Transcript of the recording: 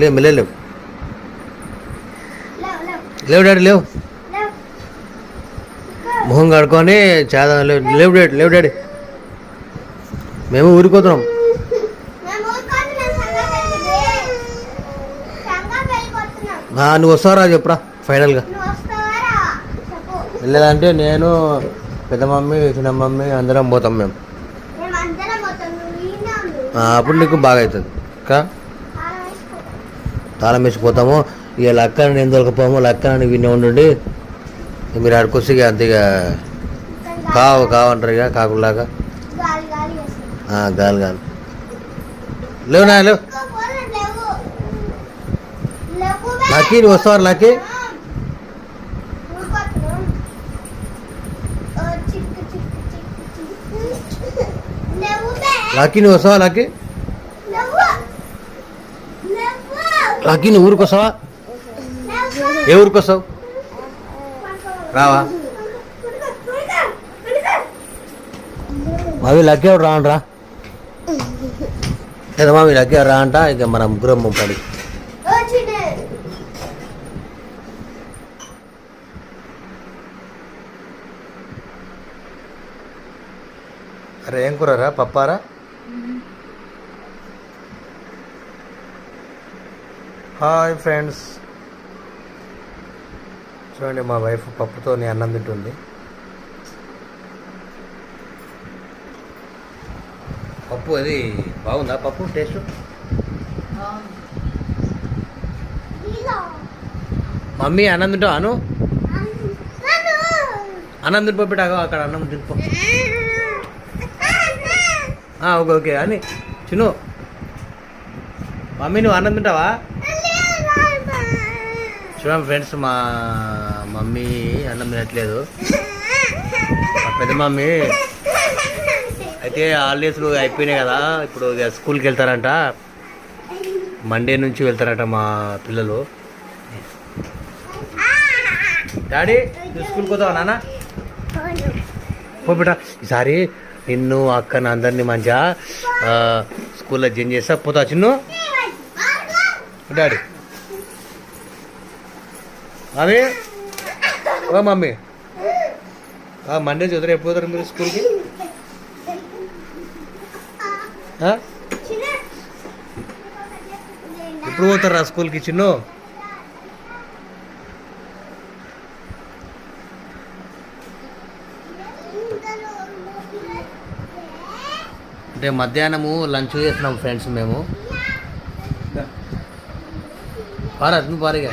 లేవు లేవు లేవు డాడీ లేవు. మొహం కడుక్కొని చేద్దాం లేవు లేవు డాడీ లేవు డాడీ. మేము ఊరిపోతున్నాం నువ్వు వస్తావరా చెప్పురా ఫైనల్గా. వెళ్ళాలంటే నేను పెద్ద మమ్మీ చిన్న మమ్మీ అందరం పోతాం మేము. అప్పుడు నీకు బాగా అవుతుంది. కా? తాళం వేసుకో. తాళం వేసిపోతాము ఇక లక్కన నేను దొరకపోము లక్కన విని ఉండండి. మీరు ఆడికొచ్చి ఇక అంతే ఇక కావు కావంటారు ఇక కాకులాగా గాలి గాలి. లేవునా లేవు. లక్కీ నువ్వు వస్తావా లక్కీ? లక్కీ నువ్వు వస్తావా లక్కీ లేవు. లేవు. లక్కీ నువ్వు ఊరికి వస్తావా లేవు. ఏ ఊరికి వస్తావు రావా. మావి లక్కీ ఎవరు రా లేదా మావి లక్కీ ఎవరు రా అంట ఇక మన ముగ్గురం చిన్న. అరే ఏం కూరరా పప్పారా హాయ్ ఫ్రెండ్స్. చూడండి మా వైఫ్ పప్పుతో అన్నం తింటుంది. పప్పు అది బాగుందా పప్పు? టేస్ట్? మమ్మీ అన్నం తింటావా? అను? అన్నం తినిపోయి అక్కడ అన్నం తినిపో ఓకే ఓకే అని. చిన్ను మమ్మీ నువ్వు అన్నం తింటావా? చూడండి ఫ్రెండ్స్ మా మమ్మీ అన్నం తినట్లేదు. మా పెద్ద మమ్మీ అయితే హాలిడేస్లు అయిపోయినాయి కదా ఇప్పుడు స్కూల్కి వెళ్తారంట. మండే నుంచి వెళ్తారంట మా పిల్లలు. డాడీ స్కూల్కి పోతావా నాన్న? పో బిడ్డ ఈసారి నిన్ను అక్కని అందరినీ మంచిగా స్కూల్లో జాయిన్ చేస్తా. పోతా చిన్ను? డాడీ మమ్మీ ఓ మమ్మీ. మండే చదువు ఎప్పుడు పోతారు మీరు స్కూల్కి? ఎప్పుడు పోతారా స్కూల్కి చిన్ను? అంటే మధ్యాహ్నము లంచ్ చేస్తున్నాం ఫ్రెండ్స్ మేము. పారా నువ్వు పారిగా.